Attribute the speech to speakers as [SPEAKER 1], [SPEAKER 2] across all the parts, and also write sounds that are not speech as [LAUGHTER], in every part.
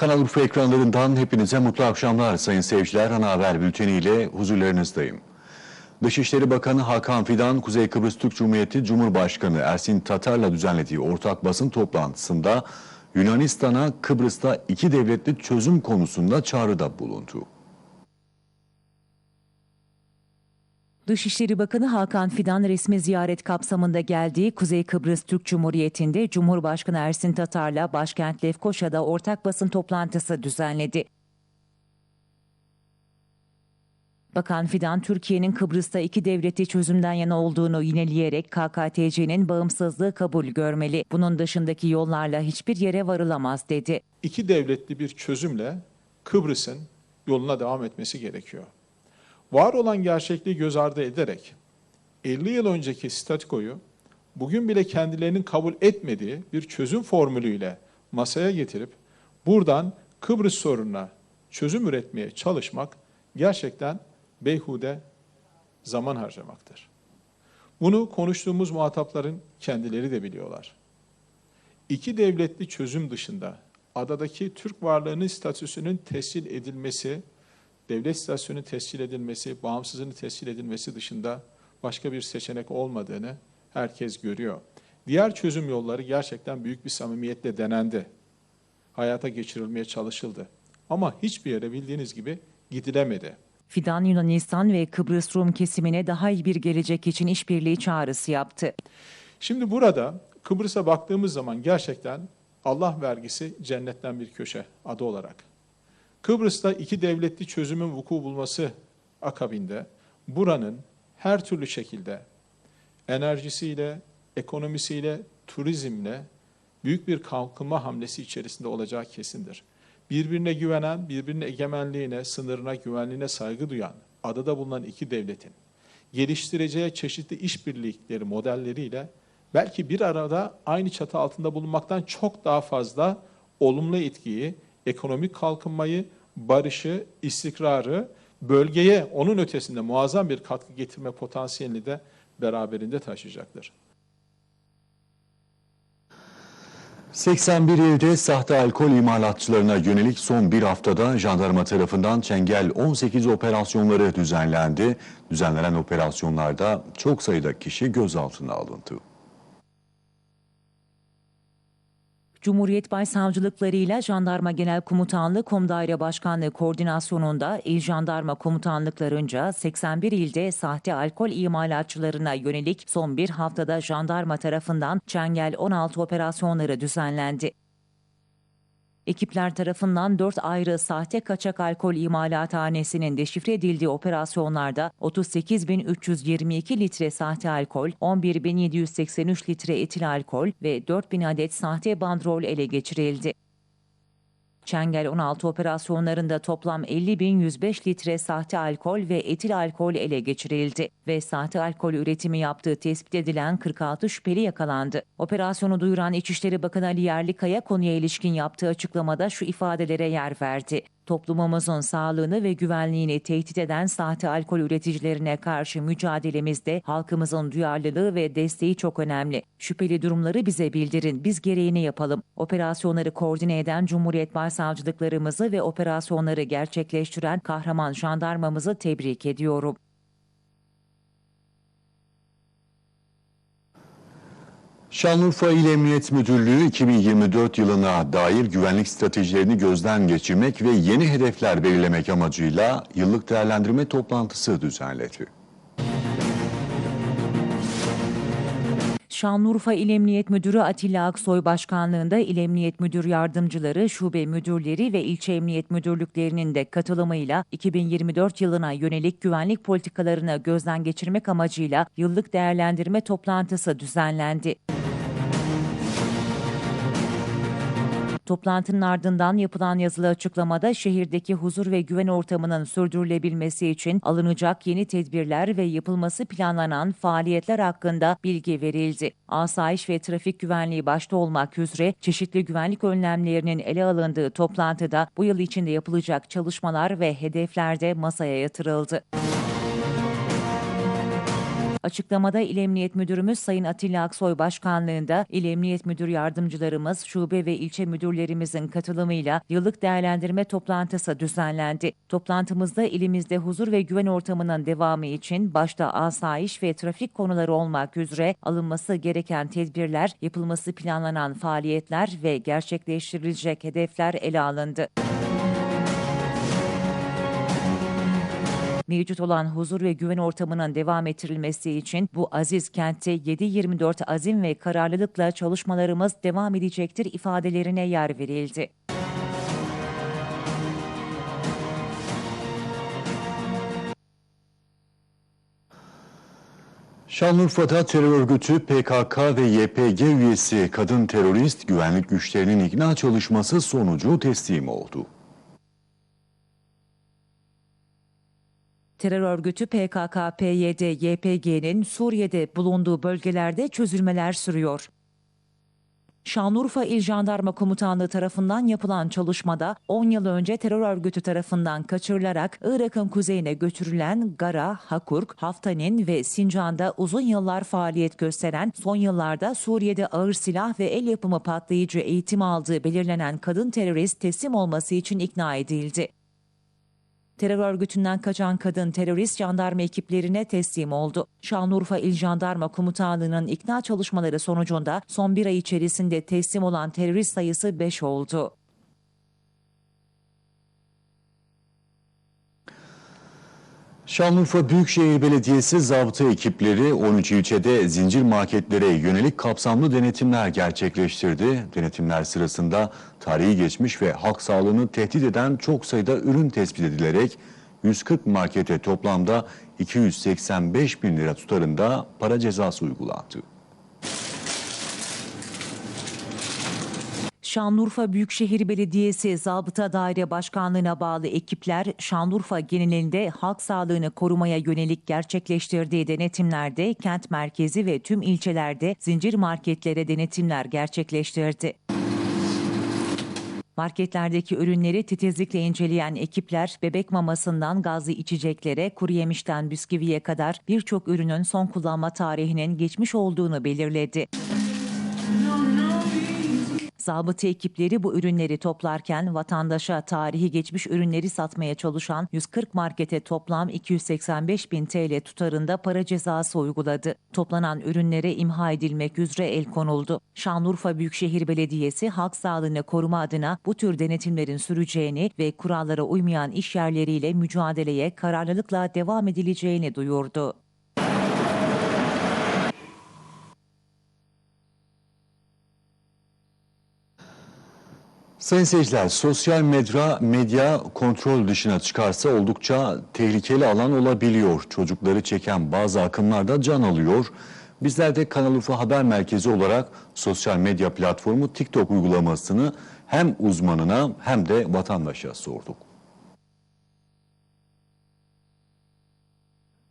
[SPEAKER 1] Kanal Urfa ekranlarından hepinize mutlu akşamlar sayın seyirciler. Ana haber bülteniyle huzurlarınızdayım. Dışişleri Bakanı Hakan Fidan, Kuzey Kıbrıs Türk Cumhuriyeti Cumhurbaşkanı Ersin Tatar'la düzenlediği ortak basın toplantısında Yunanistan'a Kıbrıs'ta iki devletli çözüm konusunda çağrıda bulundu.
[SPEAKER 2] Dışişleri Bakanı Hakan Fidan resmi ziyaret kapsamında geldiği Kuzey Kıbrıs Türk Cumhuriyeti'nde Cumhurbaşkanı Ersin Tatar'la başkent Lefkoşa'da ortak basın toplantısı düzenledi. Bakan Fidan, Türkiye'nin Kıbrıs'ta iki devleti çözümden yana olduğunu yineleyerek KKTC'nin bağımsızlığı kabul görmeli. Bunun dışındaki yollarla hiçbir yere varılamaz dedi.
[SPEAKER 3] iki devletli bir çözümle Kıbrıs'ın yoluna devam etmesi gerekiyor. Var olan gerçekliği göz ardı ederek 50 yıl önceki statikoyu bugün bile kendilerinin kabul etmediği bir çözüm formülüyle masaya getirip buradan Kıbrıs sorununa çözüm üretmeye çalışmak gerçekten beyhude zaman harcamaktır. Bunu konuştuğumuz muhatapların kendileri de biliyorlar iki devletli çözüm dışında adadaki Türk varlığının statüsünün tescil edilmesi, devlet statüsünün tescil edilmesi, bağımsızlığının tescil edilmesi dışında başka bir seçenek olmadığını herkes görüyor. Diğer çözüm yolları gerçekten büyük bir samimiyetle denendi. Hayata geçirilmeye çalışıldı. Ama hiçbir yere bildiğiniz gibi gidilemedi.
[SPEAKER 2] Fidan, Yunanistan ve Kıbrıs Rum kesimine daha iyi bir gelecek için işbirliği çağrısı yaptı.
[SPEAKER 3] Şimdi burada Kıbrıs'a baktığımız zaman gerçekten Allah vergisi cennetten bir köşe adı olarak. Kıbrıs'ta iki devletli çözümün vuku bulması akabinde buranın her türlü şekilde enerjisiyle, ekonomisiyle, turizmle büyük bir kalkınma hamlesi içerisinde olacağı kesindir. Birbirine güvenen, birbirine egemenliğine, sınırına, güvenliğine saygı duyan, adada bulunan iki devletin geliştireceği çeşitli işbirlikleri modelleriyle belki bir arada aynı çatı altında bulunmaktan çok daha fazla olumlu etkiyi, ekonomik kalkınmayı, barışı, istikrarı, bölgeye onun ötesinde muazzam bir katkı getirme potansiyelini de beraberinde taşıyacaktır.
[SPEAKER 1] 81 ilde sahte alkol imalatçılarına yönelik son bir haftada jandarma tarafından Çengel 18 operasyonları düzenlendi. Düzenlenen operasyonlarda çok sayıda kişi gözaltına alındı.
[SPEAKER 2] Cumhuriyet Başsavcılıklarıyla Jandarma Genel Komutanlığı Komdaire Başkanlığı koordinasyonunda İl Jandarma Komutanlıklarınca 81 ilde sahte alkol imalatçılarına yönelik son bir haftada jandarma tarafından Çengel 16 operasyonları düzenlendi. Ekipler tarafından 4 ayrı sahte kaçak alkol imalathanesinin deşifre edildiği operasyonlarda 38.322 litre sahte alkol, 11.783 litre etil alkol ve 4.000 adet sahte bandrol ele geçirildi. Çengel 16 operasyonlarında toplam 50.105 litre sahte alkol ve etil alkol ele geçirildi ve sahte alkol üretimi yaptığı tespit edilen 46 şüpheli yakalandı. Operasyonu duyuran İçişleri Bakanı Ali Yerlikaya konuya ilişkin yaptığı açıklamada şu ifadelere yer verdi. Toplumumuzun sağlığını ve güvenliğini tehdit eden sahte alkol üreticilerine karşı mücadelemizde halkımızın duyarlılığı ve desteği çok önemli. Şüpheli durumları bize bildirin, biz gereğini yapalım. Operasyonları koordine eden Cumhuriyet Başsavcılıklarımızı ve operasyonları gerçekleştiren kahraman jandarmamızı tebrik ediyorum.
[SPEAKER 1] Şanlıurfa İl Emniyet Müdürlüğü 2024 yılına dair güvenlik stratejilerini gözden geçirmek ve yeni hedefler belirlemek amacıyla yıllık değerlendirme toplantısı düzenledi.
[SPEAKER 2] Şanlıurfa İl Emniyet Müdürü Atilla Aksoy Başkanlığında İl Emniyet Müdür Yardımcıları, şube müdürleri ve ilçe emniyet müdürlüklerinin de katılımıyla 2024 yılına yönelik güvenlik politikalarını gözden geçirmek amacıyla yıllık değerlendirme toplantısı düzenlendi. Toplantının ardından yapılan yazılı açıklamada şehirdeki huzur ve güven ortamının sürdürülebilmesi için alınacak yeni tedbirler ve yapılması planlanan faaliyetler hakkında bilgi verildi. Asayiş ve trafik güvenliği başta olmak üzere çeşitli güvenlik önlemlerinin ele alındığı toplantıda bu yıl içinde yapılacak çalışmalar ve hedefler de masaya yatırıldı. Açıklamada İl Emniyet Müdürümüz Sayın Atilla Aksoy Başkanlığında İl Emniyet Müdür Yardımcılarımız, şube ve ilçe müdürlerimizin katılımıyla yıllık değerlendirme toplantısı düzenlendi. Toplantımızda ilimizde huzur ve güven ortamının devamı için başta asayiş ve trafik konuları olmak üzere alınması gereken tedbirler, yapılması planlanan faaliyetler ve gerçekleştirilecek hedefler ele alındı. Mevcut olan huzur ve güven ortamının devam ettirilmesi için bu aziz kentte 7-24 azim ve kararlılıkla çalışmalarımız devam edecektir ifadelerine yer verildi.
[SPEAKER 1] Şanlıurfa'da terör örgütü PKK ve YPG üyesi kadın terörist güvenlik güçlerinin ikna çalışması sonucu teslim oldu.
[SPEAKER 2] Terör örgütü PKK, PYD, YPG'nin Suriye'de bulunduğu bölgelerde çözülmeler sürüyor. Şanlıurfa İl Jandarma Komutanlığı tarafından yapılan çalışmada 10 yıl önce terör örgütü tarafından kaçırılarak Irak'ın kuzeyine götürülen Gara, Hakurk, Haftanin ve Sincan'da uzun yıllar faaliyet gösteren, son yıllarda Suriye'de ağır silah ve el yapımı patlayıcı eğitim aldığı belirlenen kadın terörist teslim olması için ikna edildi. Terör örgütünden kaçan kadın terörist jandarma ekiplerine teslim oldu. Şanlıurfa İl Jandarma Komutanlığı'nın ikna çalışmaları sonucunda son bir ay içerisinde teslim olan terörist sayısı 5 oldu.
[SPEAKER 1] Şanlıurfa Büyükşehir Belediyesi zabıta ekipleri 13 ilçede zincir marketlere yönelik kapsamlı denetimler gerçekleştirdi. Denetimler sırasında tarihi geçmiş ve halk sağlığını tehdit eden çok sayıda ürün tespit edilerek 140 markete toplamda 285 bin lira tutarında para cezası uygulandı.
[SPEAKER 2] Şanlıurfa Büyükşehir Belediyesi Zabıta Daire Başkanlığı'na bağlı ekipler Şanlıurfa genelinde halk sağlığını korumaya yönelik gerçekleştirdiği denetimlerde kent merkezi ve tüm ilçelerde zincir marketlere denetimler gerçekleştirdi. Marketlerdeki ürünleri titizlikle inceleyen ekipler bebek mamasından gazlı içeceklere, kuru yemişten bisküviye kadar birçok ürünün son kullanma tarihinin geçmiş olduğunu belirledi. Zabıta ekipleri bu ürünleri toplarken vatandaşa tarihi geçmiş ürünleri satmaya çalışan 140 markete toplam 285 bin TL tutarında para cezası uyguladı. Toplanan ürünlere imha edilmek üzere el konuldu. Şanlıurfa Büyükşehir Belediyesi halk sağlığını koruma adına bu tür denetimlerin süreceğini ve kurallara uymayan iş yerleriyle mücadeleye kararlılıkla devam edileceğini duyurdu.
[SPEAKER 1] Sayın seyirciler, sosyal medya, medya kontrol dışına çıkarsa oldukça tehlikeli alan olabiliyor. Çocukları çeken bazı akımlar da can alıyor. Bizler de Kanal Urfa Haber Merkezi olarak sosyal medya platformu TikTok uygulamasını hem uzmanına hem de vatandaşa sorduk.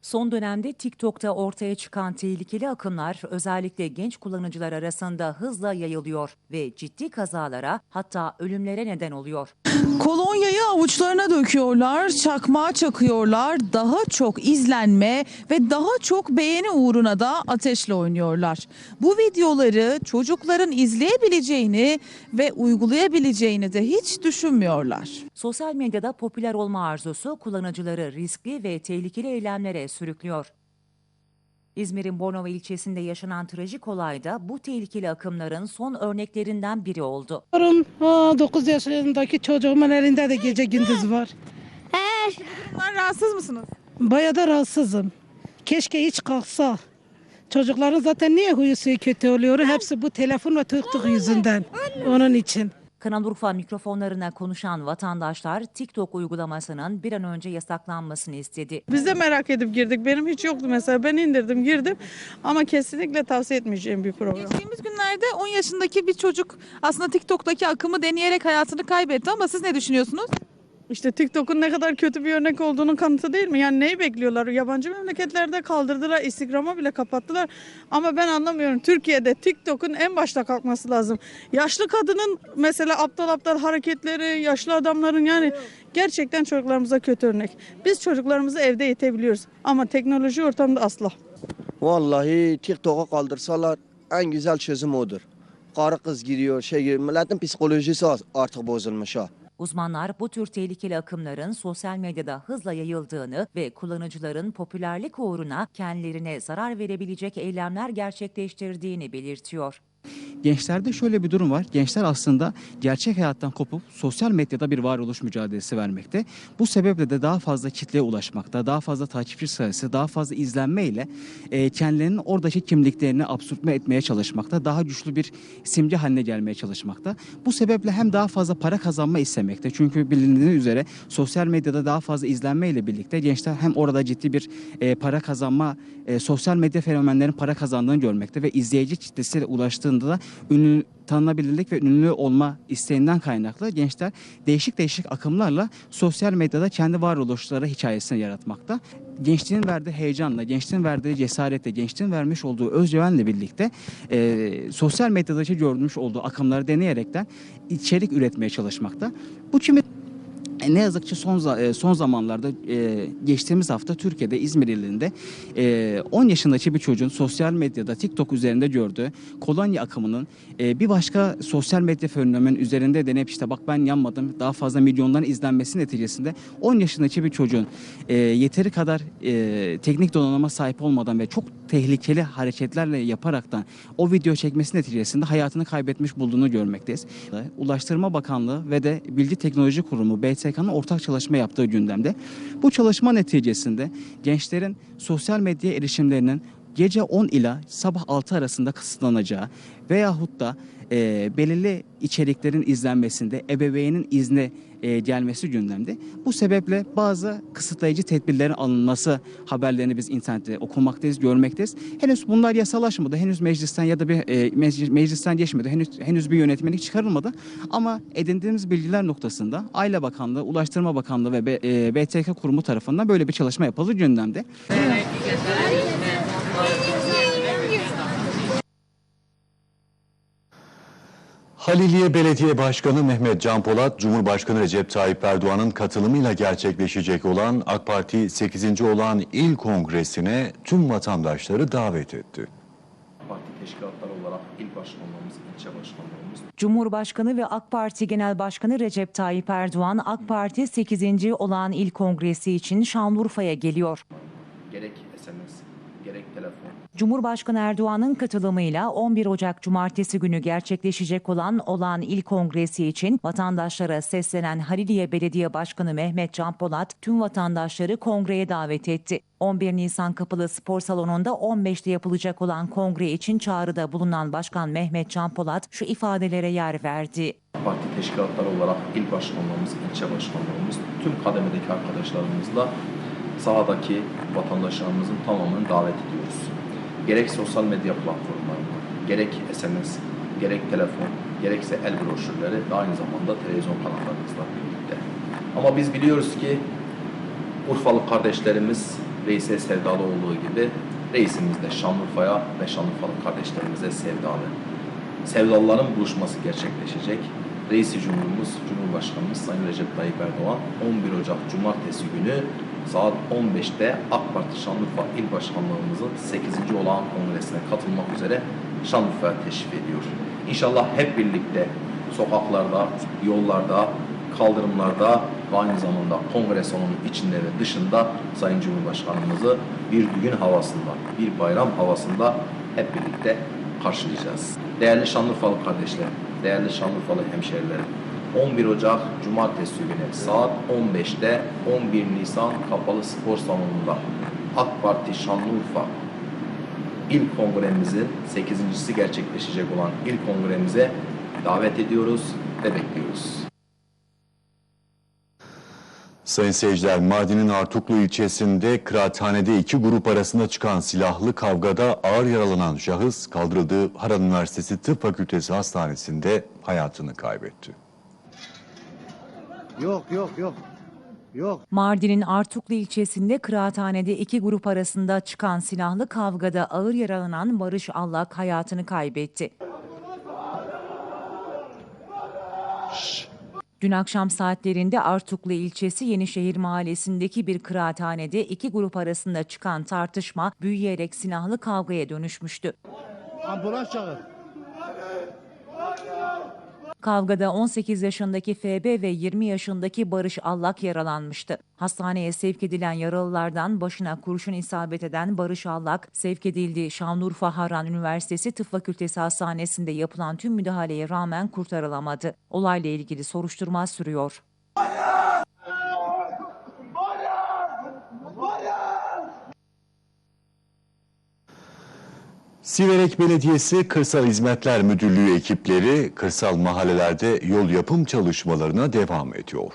[SPEAKER 2] Son dönemde TikTok'ta ortaya çıkan tehlikeli akımlar özellikle genç kullanıcılar arasında hızla yayılıyor ve ciddi kazalara hatta ölümlere neden oluyor.
[SPEAKER 4] Kolonyayı avuçlarına döküyorlar, çakmağa çakıyorlar, daha çok izlenme ve daha çok beğeni uğruna da ateşle oynuyorlar. Bu videoları çocukların izleyebileceğini ve uygulayabileceğini de hiç düşünmüyorlar.
[SPEAKER 2] Sosyal medyada popüler olma arzusu kullanıcıları riskli ve tehlikeli eylemlere sürüklüyor. İzmir'in Bornova ilçesinde yaşanan trajik olayda bu tehlikeli akımların son örneklerinden biri oldu.
[SPEAKER 5] Torun, ha, 9 yaşındaki çocuğumun elinde de gece gündüz var.
[SPEAKER 4] Bunlar rahatsız mısınız?
[SPEAKER 5] Bayağı da rahatsızım. Keşke hiç kalksa. Çocukların zaten niye huyu suyu kötü oluyor? Hepsi bu telefon ve tık yüzünden. Onun için.
[SPEAKER 2] Kanal Urfa mikrofonlarına konuşan vatandaşlar TikTok uygulamasının bir an önce yasaklanmasını istedi.
[SPEAKER 6] Biz de merak edip girdik. Benim hiç yoktu mesela. Ben indirdim, girdim. Ama kesinlikle tavsiye etmeyeceğim bir program.
[SPEAKER 4] Geçtiğimiz günlerde 10 yaşındaki bir çocuk aslında TikTok'taki akımı deneyerek hayatını kaybetti ama siz ne düşünüyorsunuz?
[SPEAKER 6] İşte TikTok'un ne kadar kötü bir örnek olduğunun kanıtı değil mi? Yani neyi bekliyorlar? Yabancı memleketlerde kaldırdılar, Instagram'a bile kapattılar. Ama ben anlamıyorum. Türkiye'de TikTok'un en başta kalkması lazım. Yaşlı kadının mesela aptal aptal hareketleri, yaşlı adamların yani gerçekten çocuklarımıza kötü örnek. Biz çocuklarımızı evde eğitebiliyoruz ama teknoloji ortamda asla.
[SPEAKER 7] Vallahi TikTok'u kaldırsalar en güzel çözüm odur. Karı kız giriyor, şey giriyor. Milletin psikolojisi artık bozulmuş ha.
[SPEAKER 2] Uzmanlar bu tür tehlikeli akımların sosyal medyada hızla yayıldığını ve kullanıcıların popülerlik uğruna kendilerine zarar verebilecek eylemler gerçekleştirdiğini belirtiyor.
[SPEAKER 8] Gençlerde şöyle bir durum var. Gençler aslında gerçek hayattan kopup sosyal medyada bir varoluş mücadelesi vermekte. Bu sebeple de daha fazla kitleye ulaşmakta, daha fazla takipçi sayısı, daha fazla izlenme ile e, kendilerinin oradaki kimliklerini absürtme etmeye çalışmakta, daha güçlü bir simge haline gelmeye çalışmakta. Bu sebeple hem daha fazla para kazanma istemekte. Çünkü bilindiği üzere sosyal medyada daha fazla izlenme ile birlikte gençler hem orada ciddi bir e, para kazanma, e, sosyal medya fenomenlerin para kazandığını görmekte ve izleyici kitlesiyle ulaştığında da ünlü tanınabilirlik ve ünlü olma isteğinden kaynaklı gençler değişik değişik akımlarla sosyal medyada kendi varoluşları hikayesini yaratmakta. Gençliğin verdiği heyecanla, gençliğin verdiği cesaretle, gençliğin vermiş olduğu özgüvenle birlikte e, sosyal medyadaki görmüş olduğu akımları deneyerekten içerik üretmeye çalışmakta. Bu kimi ne yazık ki son e, son zamanlarda e, geçtiğimiz hafta Türkiye'de İzmir ilinde e, 10 yaşındaki bir çocuğun sosyal medyada TikTok üzerinde gördüğü kolonya akımının e, bir başka sosyal medya fenomenin üzerinde deneyip işte bak ben yanmadım daha fazla milyonların izlenmesi neticesinde 10 yaşındaki bir çocuğun e, yeteri kadar e, teknik donanıma sahip olmadan ve çok tehlikeli hareketlerle yaparaktan o video çekmesi neticesinde hayatını kaybetmiş bulduğunu görmekteyiz. Ulaştırma Bakanlığı ve de Bilgi Teknoloji Kurumu BTK'nın ortak çalışma yaptığı gündemde. Bu çalışma neticesinde gençlerin sosyal medya erişimlerinin gece 10 ila sabah 6 arasında kısıtlanacağı veyahut da e, belirli içeriklerin izlenmesinde ebeveynin izne e, gelmesi gündemde. Bu sebeple bazı kısıtlayıcı tedbirlerin alınması haberlerini biz internette okumaktayız, görmekteyiz. Henüz bunlar yasalaşmadı. Henüz meclisten ya da bir e, meclis- meclisten geçmedi. Henüz henüz bir yönetmelik çıkarılmadı. Ama edindiğimiz bilgiler noktasında Aile Bakanlığı, Ulaştırma Bakanlığı ve e, BTK kurumu tarafından böyle bir çalışma yapıldı gündemde.
[SPEAKER 1] Haliliye Belediye Başkanı Mehmet Can Polat, Cumhurbaşkanı Recep Tayyip Erdoğan'ın katılımıyla gerçekleşecek olan AK Parti 8. olan İl Kongresi'ne tüm vatandaşları davet etti.
[SPEAKER 9] Parti teşkilatları olarak il başkanlığımız, ilçe başkanlığımız,
[SPEAKER 2] Cumhurbaşkanı ve AK Parti Genel Başkanı Recep Tayyip Erdoğan, AK Parti 8. olan İl Kongresi için Şanlıurfa'ya geliyor.
[SPEAKER 9] gerek
[SPEAKER 2] Cumhurbaşkanı Erdoğan'ın katılımıyla 11 Ocak Cumartesi günü gerçekleşecek olan olan İl Kongresi için vatandaşlara seslenen Haliliye Belediye Başkanı Mehmet Can Polat tüm vatandaşları kongreye davet etti. 11 Nisan Kapalı Spor Salonu'nda 15'te yapılacak olan kongre için çağrıda bulunan Başkan Mehmet Can Polat şu ifadelere yer verdi.
[SPEAKER 9] parti teşkilatları olarak il başkanlığımız, ilçe başkanlığımız, tüm kademedeki arkadaşlarımızla sahadaki vatandaşlarımızın tamamını davet ediyoruz. Gerek sosyal medya platformlarında, gerek SMS, gerek telefon, gerekse el broşürleri ve aynı zamanda televizyon kanallarımızla birlikte. Ama biz biliyoruz ki Urfalı kardeşlerimiz reise sevdalı olduğu gibi reisimiz de Şanlıurfa'ya ve Şanlıurfalı kardeşlerimize sevdalı. Sevdalıların buluşması gerçekleşecek. Reisi Cumhurumuz, Cumhurbaşkanımız Sayın Recep Tayyip Erdoğan 11 Ocak Cumartesi günü saat 15'te AK Parti Şanlıurfa İl Başkanlığımızın 8. olağan kongresine katılmak üzere Şanlıurfa'ya teşrif ediyor. İnşallah hep birlikte sokaklarda, yollarda, kaldırımlarda ve aynı zamanda kongre salonunun içinde ve dışında Sayın Cumhurbaşkanımızı bir düğün havasında, bir bayram havasında hep birlikte karşılayacağız. Değerli Şanlıurfalı kardeşlerim, değerli Şanlıurfalı hemşerilerim, 11 Ocak Cumartesi günü saat 15'te 11 Nisan Kapalı Spor Salonu'nda AK Parti Şanlıurfa İl Kongremizin 8.si gerçekleşecek olan İl Kongremize davet ediyoruz ve bekliyoruz.
[SPEAKER 1] Sayın seyirciler, Mardin'in Artuklu ilçesinde kıraathanede iki grup arasında çıkan silahlı kavgada ağır yaralanan şahıs kaldırıldığı Harran Üniversitesi Tıp Fakültesi Hastanesi'nde hayatını kaybetti.
[SPEAKER 7] Yok yok yok. Yok.
[SPEAKER 2] Mardin'in Artuklu ilçesinde kıraathanede iki grup arasında çıkan silahlı kavgada ağır yaralanan Barış Allak hayatını kaybetti. Dün akşam saatlerinde Artuklu ilçesi Yenişehir mahallesindeki bir kıraathanede iki grup arasında çıkan tartışma büyüyerek silahlı kavgaya dönüşmüştü.
[SPEAKER 10] Ambulans çağır.
[SPEAKER 2] Kavgada 18 yaşındaki FB ve 20 yaşındaki Barış Allak yaralanmıştı. Hastaneye sevk edilen yaralılardan başına kurşun isabet eden Barış Allak sevk edildiği Şanlıurfa Harran Üniversitesi Tıp Fakültesi Hastanesi'nde yapılan tüm müdahaleye rağmen kurtarılamadı. Olayla ilgili soruşturma sürüyor.
[SPEAKER 1] Siverek Belediyesi Kırsal Hizmetler Müdürlüğü ekipleri kırsal mahallelerde yol yapım çalışmalarına devam ediyor.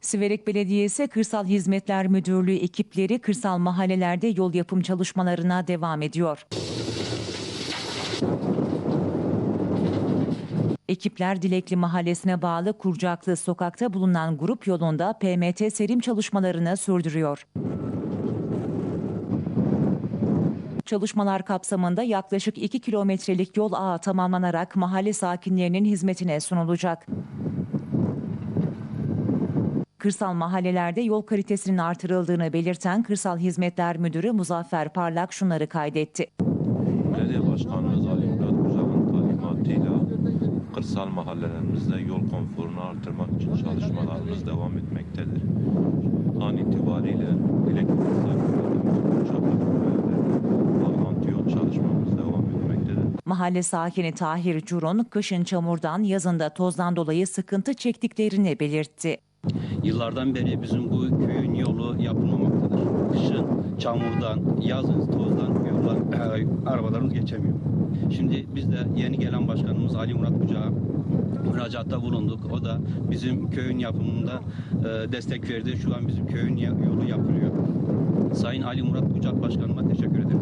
[SPEAKER 2] Siverek Belediyesi Kırsal Hizmetler Müdürlüğü ekipleri kırsal mahallelerde yol yapım çalışmalarına devam ediyor. Ekipler Dilekli Mahallesi'ne bağlı Kurcaklı sokakta bulunan grup yolunda PMT serim çalışmalarını sürdürüyor. Çalışmalar kapsamında yaklaşık 2 kilometrelik yol ağı tamamlanarak mahalle sakinlerinin hizmetine sunulacak. Kırsal mahallelerde yol kalitesinin artırıldığını belirten Kırsal Hizmetler Müdürü Muzaffer Parlak şunları kaydetti.
[SPEAKER 11] Belediye Başkanımız Ali Murat Kuzak'ın talimatıyla kırsal mahallelerimizde yol konforunu artırmak için çalışmalarımız devam etmektedir. An itibariyle Dilek Kırsal Bağlantı yol çalışmamız devam etmektedir.
[SPEAKER 2] Mahalle sakini Tahir Curun, kışın çamurdan, yazında tozdan dolayı sıkıntı çektiklerini belirtti.
[SPEAKER 12] Yıllardan beri bizim bu köyün yolu yapılmamaktadır. Kışın çamurdan, yazın tozdan yollar, [CLEARS THROAT] arabalarımız geçemiyor. Şimdi biz de yeni gelen başkanımız Ali Murat Bucak'a müracaatta bulunduk. O da bizim köyün yapımında e, destek verdi. Şu an bizim köyün yolu yapılıyor. Sayın Ali Murat Bucak Başkanıma teşekkür ederim.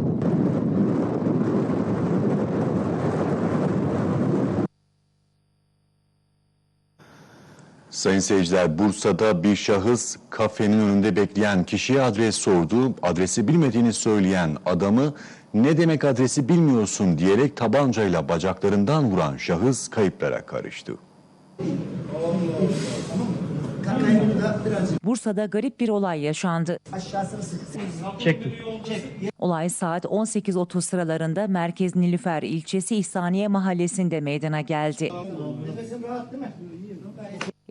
[SPEAKER 1] Sayın seyirciler Bursa'da bir şahıs kafenin önünde bekleyen kişiye adres sordu. Adresi bilmediğini söyleyen adamı ne demek adresi bilmiyorsun diyerek tabancayla bacaklarından vuran şahıs kayıplara karıştı.
[SPEAKER 2] Bursa'da garip bir olay yaşandı. Olay saat 18.30 sıralarında Merkez Nilüfer ilçesi İhsaniye mahallesinde meydana geldi.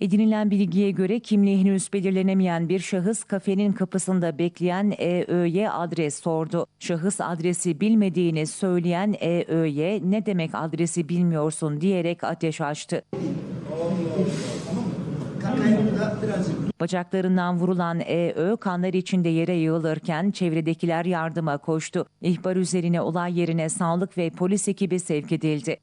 [SPEAKER 2] Edinilen bilgiye göre kimliği henüz belirlenemeyen bir şahıs kafenin kapısında bekleyen EÖ'ye adres sordu. Şahıs adresi bilmediğini söyleyen EÖ'ye ne demek adresi bilmiyorsun diyerek ateş açtı. Bacaklarından vurulan EÖ kanlar içinde yere yığılırken çevredekiler yardıma koştu. İhbar üzerine olay yerine sağlık ve polis ekibi sevk edildi.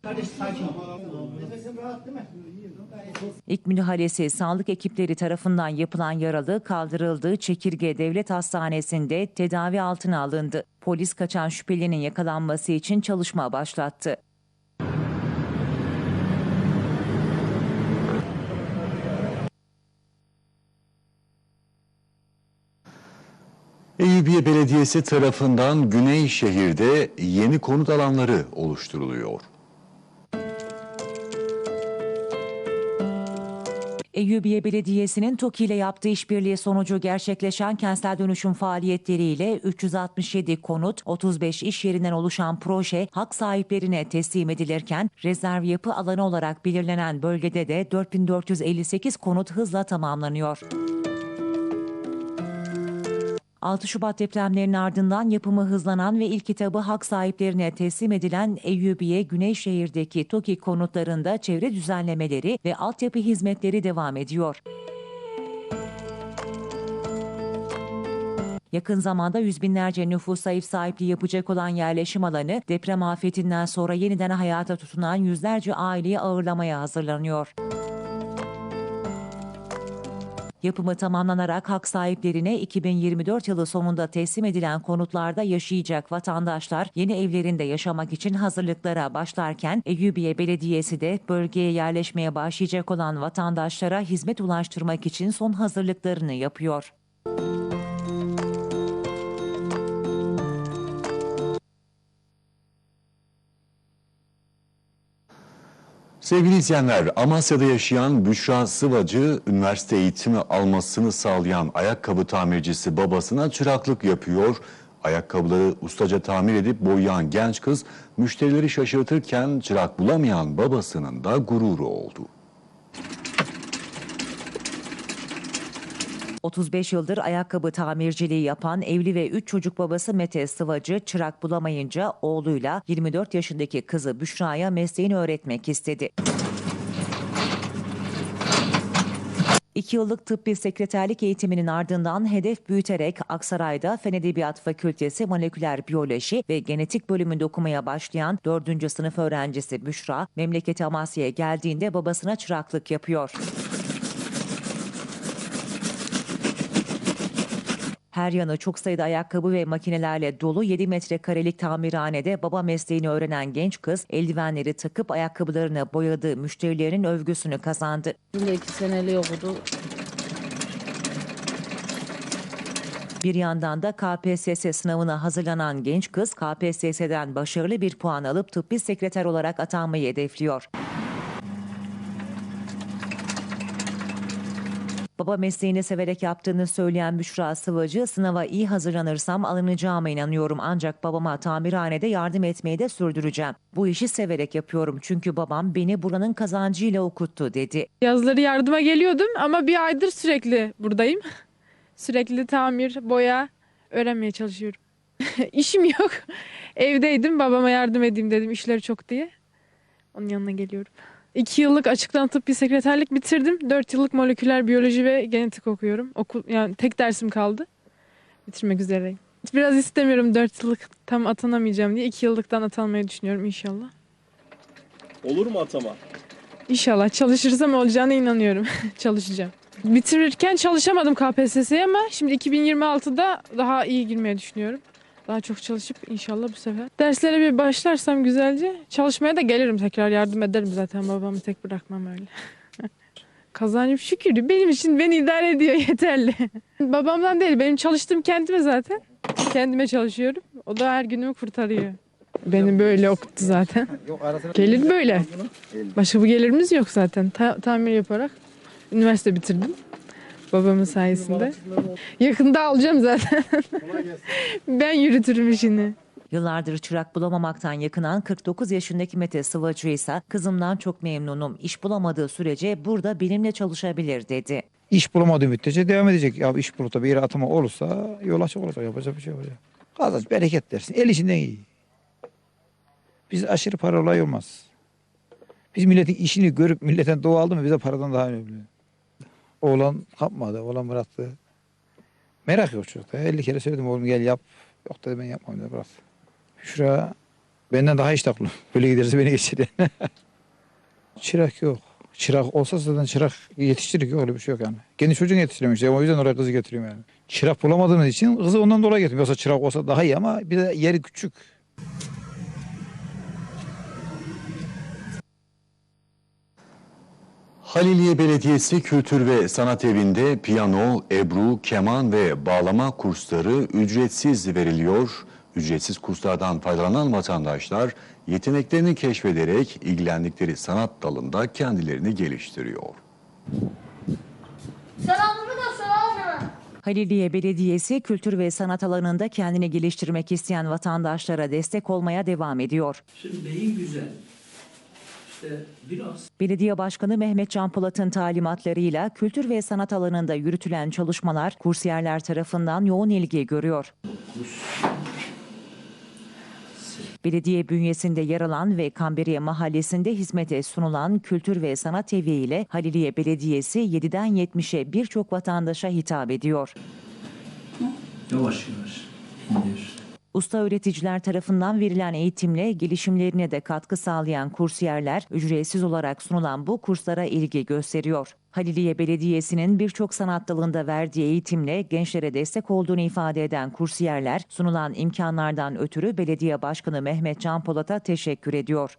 [SPEAKER 2] İlk müdahalesi sağlık ekipleri tarafından yapılan yaralı kaldırıldığı Çekirge Devlet Hastanesi'nde tedavi altına alındı. Polis kaçan şüphelinin yakalanması için çalışma başlattı.
[SPEAKER 1] Eyüpiye Belediyesi tarafından Güneyşehir'de yeni konut alanları oluşturuluyor.
[SPEAKER 2] Eyyubiye Belediyesi'nin TOKİ ile yaptığı işbirliği sonucu gerçekleşen kentsel dönüşüm faaliyetleriyle 367 konut, 35 iş yerinden oluşan proje hak sahiplerine teslim edilirken rezerv yapı alanı olarak belirlenen bölgede de 4458 konut hızla tamamlanıyor. 6 Şubat depremlerinin ardından yapımı hızlanan ve ilk kitabı hak sahiplerine teslim edilen Eyyubiye Güneyşehir'deki TOKİ konutlarında çevre düzenlemeleri ve altyapı hizmetleri devam ediyor. Yakın zamanda yüz binlerce nüfusa ev sahipliği yapacak olan yerleşim alanı deprem afetinden sonra yeniden hayata tutunan yüzlerce aileyi ağırlamaya hazırlanıyor. Yapımı tamamlanarak hak sahiplerine 2024 yılı sonunda teslim edilen konutlarda yaşayacak vatandaşlar yeni evlerinde yaşamak için hazırlıklara başlarken Eyyubiye Belediyesi de bölgeye yerleşmeye başlayacak olan vatandaşlara hizmet ulaştırmak için son hazırlıklarını yapıyor.
[SPEAKER 1] Sevgili izleyenler, Amasya'da yaşayan Büşra Sıvacı, üniversite eğitimi almasını sağlayan ayakkabı tamircisi babasına çıraklık yapıyor. Ayakkabıları ustaca tamir edip boyayan genç kız, müşterileri şaşırtırken çırak bulamayan babasının da gururu oldu.
[SPEAKER 2] 35 yıldır ayakkabı tamirciliği yapan evli ve 3 çocuk babası Mete Sıvacı çırak bulamayınca oğluyla 24 yaşındaki kızı Büşra'ya mesleğini öğretmek istedi. 2 yıllık tıbbi sekreterlik eğitiminin ardından hedef büyüterek Aksaray'da Fen Edebiyat Fakültesi Moleküler Biyoloji ve Genetik bölümünde okumaya başlayan 4. sınıf öğrencisi Büşra, memleketi Amasya'ya geldiğinde babasına çıraklık yapıyor. Her yanı çok sayıda ayakkabı ve makinelerle dolu 7 metrekarelik tamirhanede baba mesleğini öğrenen genç kız eldivenleri takıp ayakkabılarını boyadığı müşterilerin övgüsünü kazandı.
[SPEAKER 10] Şimdi iki seneli okudu.
[SPEAKER 2] Bir yandan da KPSS sınavına hazırlanan genç kız KPSS'den başarılı bir puan alıp tıbbi sekreter olarak atanmayı hedefliyor. Baba mesleğini severek yaptığını söyleyen Büşra Sıvacı, sınava iyi hazırlanırsam alınacağıma inanıyorum ancak babama tamirhanede yardım etmeyi de sürdüreceğim. Bu işi severek yapıyorum çünkü babam beni buranın kazancıyla okuttu dedi.
[SPEAKER 13] Yazları yardıma geliyordum ama bir aydır sürekli buradayım. [LAUGHS] Sürekli tamir, boya öğrenmeye çalışıyorum. [LAUGHS] İşim yok. [LAUGHS] Evdeydim babama yardım edeyim dedim işleri çok diye. Onun yanına geliyorum. İki yıllık açıktan tıbbi sekreterlik bitirdim. Dört yıllık moleküler biyoloji ve genetik okuyorum. Okul, yani tek dersim kaldı. Bitirmek üzereyim. Biraz istemiyorum dört yıllık tam atanamayacağım diye. iki yıllıktan atanmayı düşünüyorum inşallah.
[SPEAKER 14] Olur mu atama?
[SPEAKER 13] İnşallah çalışırsam olacağına inanıyorum. [LAUGHS] Çalışacağım. Bitirirken çalışamadım KPSS'ye ama şimdi 2026'da daha iyi girmeyi düşünüyorum. Daha çok çalışıp inşallah bu sefer. Derslere bir başlarsam güzelce çalışmaya da gelirim tekrar yardım ederim zaten babamı tek bırakmam öyle. [LAUGHS] Kazancım şükür benim için beni idare ediyor [LAUGHS] yeterli. Babamdan değil benim çalıştığım kendime zaten. Kendime çalışıyorum. O da her günümü kurtarıyor. Beni böyle okuttu zaten. Gelir böyle. Başka bir gelirimiz yok zaten. Ta- tamir yaparak üniversite bitirdim. Babamın sayesinde. Yakında alacağım zaten. [LAUGHS] ben yürütürüm işini.
[SPEAKER 2] Yıllardır çırak bulamamaktan yakınan 49 yaşındaki Mete Sıvacı ise kızımdan çok memnunum. İş bulamadığı sürece burada benimle çalışabilir dedi.
[SPEAKER 15] İş bulamadığı müddetçe devam edecek. Ya iş bulup da bir yere atama olursa yol açık olacak. Yapacak bir şey olacak. Kazanç bereket dersin. El işinden iyi. Biz aşırı para olay olmaz. Biz milletin işini görüp milletten doğu aldı mı bize paradan daha önemli. Oğlan yapmadı. Oğlan bıraktı. Merak yok çocukta. 50 kere söyledim oğlum gel yap. Yok dedi ben yapmam dedi bıraktı. Şura benden daha iştahlı. [LAUGHS] Böyle giderse beni geçer. [LAUGHS] çırak yok. Çırak olsa zaten çırak yetiştirik yok öyle bir şey yok yani. Kendi çocuğunu yetiştiremiş. O yüzden oraya kızı getiriyorum yani. Çırak bulamadığımız için kızı ondan dolayı getiriyorum. Yoksa çırak olsa daha iyi ama bir de yeri küçük.
[SPEAKER 1] Haliliye Belediyesi Kültür ve Sanat Evi'nde piyano, ebru, keman ve bağlama kursları ücretsiz veriliyor. Ücretsiz kurslardan faydalanan vatandaşlar yeteneklerini keşfederek ilgilendikleri sanat dalında kendilerini geliştiriyor.
[SPEAKER 2] Haliliye Belediyesi kültür ve sanat alanında kendini geliştirmek isteyen vatandaşlara destek olmaya devam ediyor.
[SPEAKER 14] Şimdi beyin güzel. İşte biraz
[SPEAKER 2] Belediye Başkanı Mehmet Can Polat'ın talimatlarıyla kültür ve sanat alanında yürütülen çalışmalar kursiyerler tarafından yoğun ilgi görüyor. Belediye bünyesinde yer alan ve Kamberiye Mahallesi'nde hizmete sunulan Kültür ve Sanat Evi ile Haliliye Belediyesi 7'den 70'e birçok vatandaşa hitap ediyor.
[SPEAKER 14] yavaş yavaş indir.
[SPEAKER 2] Usta öğreticiler tarafından verilen eğitimle gelişimlerine de katkı sağlayan kursiyerler ücretsiz olarak sunulan bu kurslara ilgi gösteriyor. Haliliye Belediyesi'nin birçok sanat dalında verdiği eğitimle gençlere destek olduğunu ifade eden kursiyerler sunulan imkanlardan ötürü Belediye Başkanı Mehmet Can Polat'a teşekkür ediyor.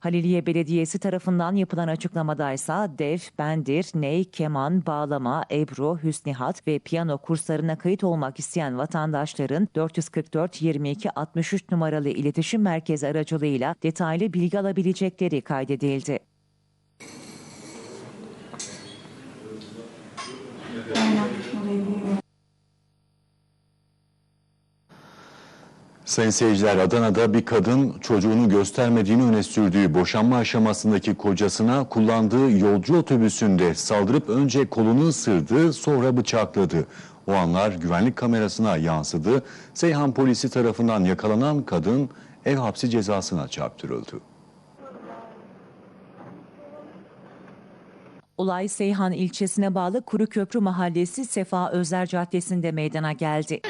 [SPEAKER 2] Haliliye Belediyesi tarafından yapılan açıklamadaysa dev, bendir, ney, keman, bağlama, ebru, hüsnihat ve piyano kurslarına kayıt olmak isteyen vatandaşların 444 22 63 numaralı iletişim merkezi aracılığıyla detaylı bilgi alabilecekleri kaydedildi.
[SPEAKER 1] Sayın seyirciler Adana'da bir kadın çocuğunu göstermediğini öne sürdüğü boşanma aşamasındaki kocasına kullandığı yolcu otobüsünde saldırıp önce kolunu ısırdı sonra bıçakladı. O anlar güvenlik kamerasına yansıdı. Seyhan polisi tarafından yakalanan kadın ev hapsi cezasına çarptırıldı.
[SPEAKER 2] Olay Seyhan ilçesine bağlı Kuruköprü Mahallesi Sefa Özler Caddesi'nde meydana geldi.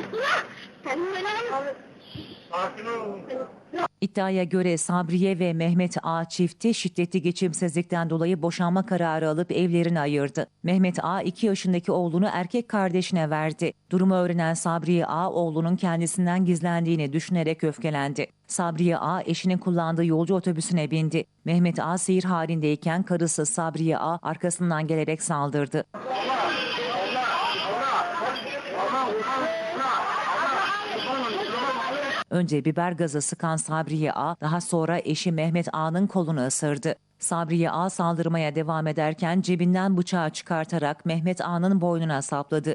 [SPEAKER 2] İddiaya göre Sabriye ve Mehmet A çifti şiddetli geçimsizlikten dolayı boşanma kararı alıp evlerini ayırdı. Mehmet A 2 yaşındaki oğlunu erkek kardeşine verdi. Durumu öğrenen Sabriye A oğlunun kendisinden gizlendiğini düşünerek öfkelendi. Sabriye A eşinin kullandığı yolcu otobüsüne bindi. Mehmet A seyir halindeyken karısı Sabriye A arkasından gelerek saldırdı. Önce biber gazı sıkan Sabriye A, daha sonra eşi Mehmet A'nın kolunu ısırdı. Sabriye A saldırmaya devam ederken cebinden bıçağı çıkartarak Mehmet A'nın boynuna sapladı.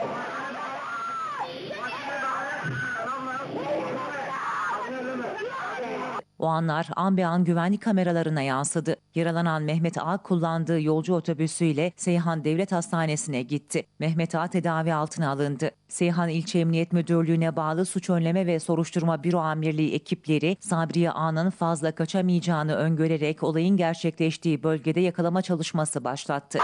[SPEAKER 2] O anlar an be an güvenlik kameralarına yansıdı. Yaralanan Mehmet A kullandığı yolcu otobüsüyle Seyhan Devlet Hastanesi'ne gitti. Mehmet A tedavi altına alındı. Seyhan İlçe Emniyet Müdürlüğü'ne bağlı Suç Önleme ve Soruşturma Büro Amirliği ekipleri Sabriye A'nın fazla kaçamayacağını öngörerek olayın gerçekleştiği bölgede yakalama çalışması başlattı.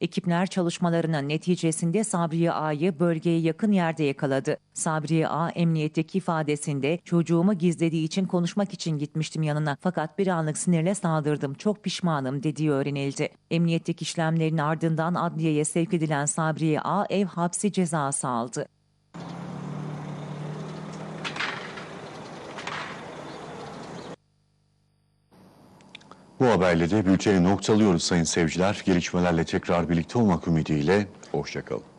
[SPEAKER 2] Ekipler çalışmalarının neticesinde Sabriye A'yı bölgeye yakın yerde yakaladı. Sabriye A emniyetteki ifadesinde çocuğumu gizlediği için konuşmak için gitmiştim yanına fakat bir anlık sinirle saldırdım çok pişmanım dediği öğrenildi. Emniyetteki işlemlerin ardından adliyeye sevk edilen Sabriye A ev hapsi cezası aldı.
[SPEAKER 1] Bu haberle de bülteni noktalıyoruz sayın seyirciler. Gelişmelerle tekrar birlikte olmak ümidiyle. Hoşçakalın.